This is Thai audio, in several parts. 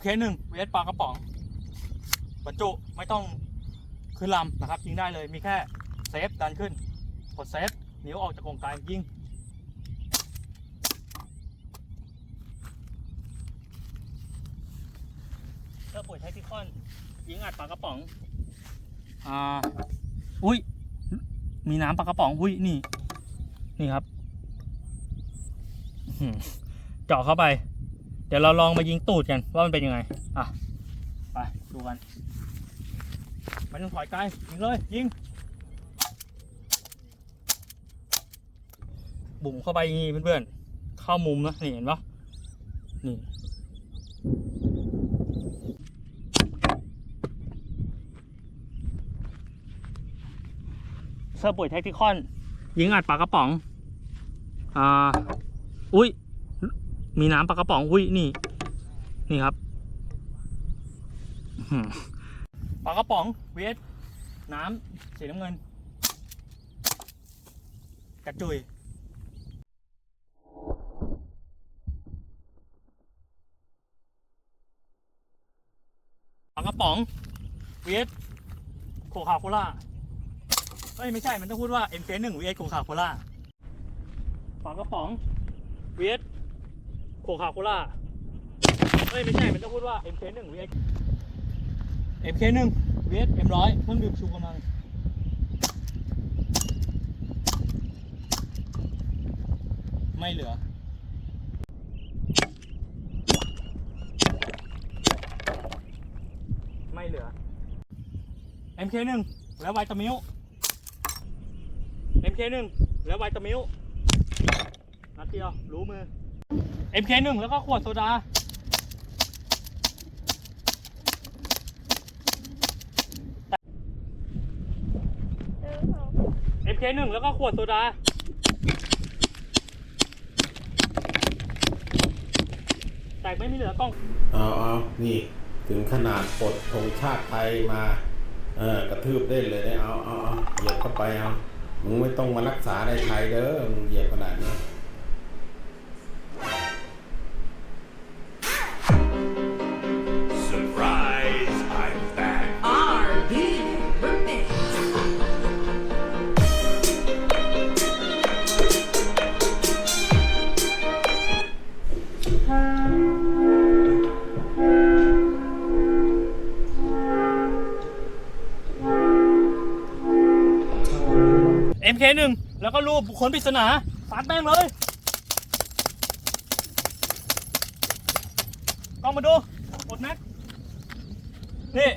MK1 VS ปลากระป๋อง บรรจุไม่ต้องขึ้นลำนะครับยิงได้เลยมีแค่เซฟดันขึ้นกดเซฟนิ้วออกจากกรงไกยิงเสื้อปุ๋ยไททิคอนยิงอัดปลากระป๋องอ่าอุ้ยมีน้ำปลากระป๋องอุ้ยนี่ นี่ครับอื้อหือเจาะเข้าไป เดี๋ยวเราลองมายิงตูดกันว่ามันเป็นยังไง อะ ไปดูกันไม่ต้องถอยไกลยิงเลย ยิง บุ่มเข้าไปอย่างนี้เพื่อนๆ เข้ามุมนะนี่เห็นปะนี่เสื้อปุ๋ยแท็กติคอน ยิงอัดปลากระป๋อง อ่า อุ้ย มีน้ำปลากระป๋องอุ้ยนี่ นี่ครับปลากระป๋องเวสน้ำสีน้ำเงิน กระจุยปลากระป๋องเวสโคคาโคล่าเอ้ยไม่ใช่มันต้องพูดว่า MK1 VS โคคาโคล่าฝากระป๋อง VS โค คาโคล่าเอ้ยไม่ใช่ มันต้องพูดว่า MK1 VS MK1 VS M100 เครื่องดื่มชูกำลังไม่เหลือไม่เหลือ MK1 แล้วไวตามิล MK1 แล้วไวตามิลนัดเดียวรู้มือ MK1 แล้วก็ขวดโซดา MK1 แล้วก็ขวดโซดา แตกไม่มีเหลือกล้องเอาเอานี่ ถึงขนาดปลดธงชาติไทยมา เออกระทืบเล่นเลยได้เอาเอาเอาเหยียบเข้าไปเอา มึงไม่ต้องมารักษาในไทยเด้อ มึงเหยียบขนาดนี้ เคหนึ่งแล้วก็รูปบุคคลปริศนาสาดแม่งเลยกล้องมาดูกดแม็กนี่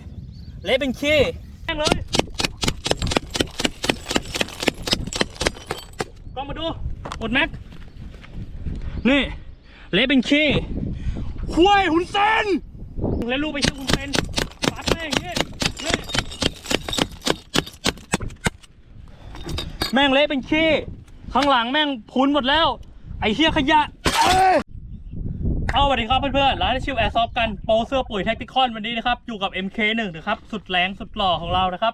เละเป็นขี้แม่งเลยกล้องมาดูกดแม็กนี่เละเป็นขี้ห้วยหุ่นเซนแล้วรูปไปชื่อหุ่นเซนสาดแม่งอย่างนี้นี่ แม่งเละเป็นขี้ ข้างหลังแม่งพุนหมดแล้ว ไอ้เหี้ยขยะ เอาสวัสดีครับเพื่อนๆร้านชิวแอร์ซอฟกันโปรเสื้อปุ๋ยแท็กติคอนวันนี้นะครับ อยู่กับ MK1 นะครับ สุดแรงสุดหล่อของเรานะครับ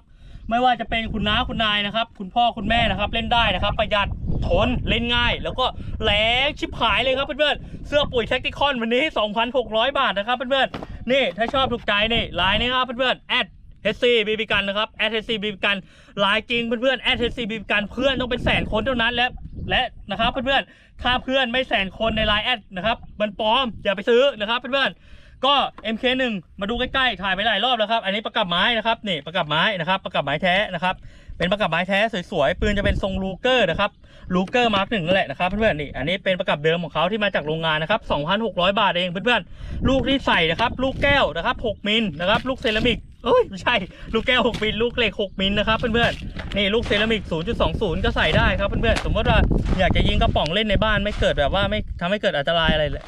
ไม่ว่าจะเป็นคุณน้าคุณนายนะครับ คุณพ่อคุณแม่นะครับ เล่นได้นะครับ ประหยัดทนเล่นง่าย แล้วก็แรงชิบหายเลยครับเพื่อนๆเสื้อปุ๋ยแท็กติคอนวันนี้ 2,600 บาทนะครับเพื่อนๆนี่ถ้าชอบถูกใจนี่ไลน์นะครับเพื่อนๆแอด HC บีบีกันนะครับแอด HC บีบีกันไลน์จริงเพื่อนๆแอด HC บีบีกันเพื่อนต้องเป็นแสนคนเท่านั้นและและนะครับเพื่อนๆถ้าเพื่อนไม่แสนคนในไลน์แอดนะครับมันปลอมอย่าไปซื้อนะครับเพื่อนๆก็ MK1 มาดูใกล้ๆถ่ายไปหลายรอบแล้วครับ อันนี้ประกับไม้นะครับนี่ประกับไม้นะครับประกับไม้แท้นะครับเป็นประกับไม้แท้สวยๆปืนจะเป็นทรงลูเกอร์นะครับลูเกอร์มาร์กหนึ่งนั่นแหละนะครับเพื่อนๆนี่อันนี้เป็นประกับเดิมของเขาที่มาจากโรงงานนะครับ2,600 บาทเองเพื่อนๆลูกที่ใส่นะครับลูกแก้วนะครับ6มิลนะครับลูกเซรามิก เอ้ยไม่ใช่ลูกแก้ว 6 มิลลูกเหล็ก 6 มิลนะครับเพื่อนๆนี่ลูกเซรามิก 0.20 ก็ใส่ได้ครับเพื่อนๆสมมติว่าอยากจะยิงกระป๋องเล่นในบ้านไม่เกิดแบบว่าไม่ทำให้เกิดอันตรายอะไรเลย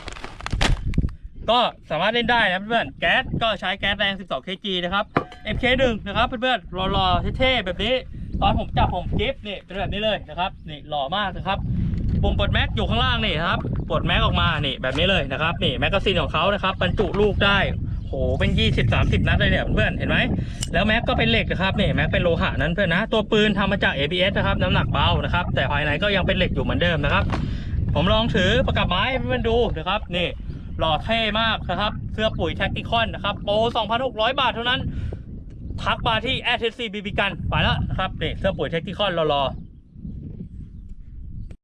ก็สามารถเล่นได้นะเพื่อนๆแก๊สก็ใช้แก๊สแรง 12 kg นะครับ MK1 นะครับเพื่อนๆหล่อๆเท่ๆแบบนี้ ตอนผมจับผมกิฟต์นี่เป็นแบบนี้เลยนะครับนี่หล่อมากนะครับปุ่มปลดแม็กอยู่ข้างล่างนี่ครับปลดแม็กออกมานี่แบบนี้เลยนะครับนี่แมกกาซีนของเขานะครับบรรจุลูกได้ หเป็น20 30นัดเลยเนี่ยเพื่อนเห็นไหมแล้วแม็กก็เป็นเหล็กนะครับนี่แม็กเป็นโลหะนั้นเพื่อนนะตัวปืนทำมาจาก ABS นะครับน้ำหนักเบานะครับแต่ภายในก็ยังเป็นเหล็กอยู่เหมือนเดิมนะครับ ผมลองถือประกับไม้ให้เพื่อนดูนะครับนี่หล่อเท่มากนะครับเสื้อปุ๋ยแท็กติคอนนะครับโปร2,600 บาทเท่านั้นทักมาที่ a t c BB กันไปแล้วนะครับนี่เสื้อปุ๋ยแท็กติคอนรอๆ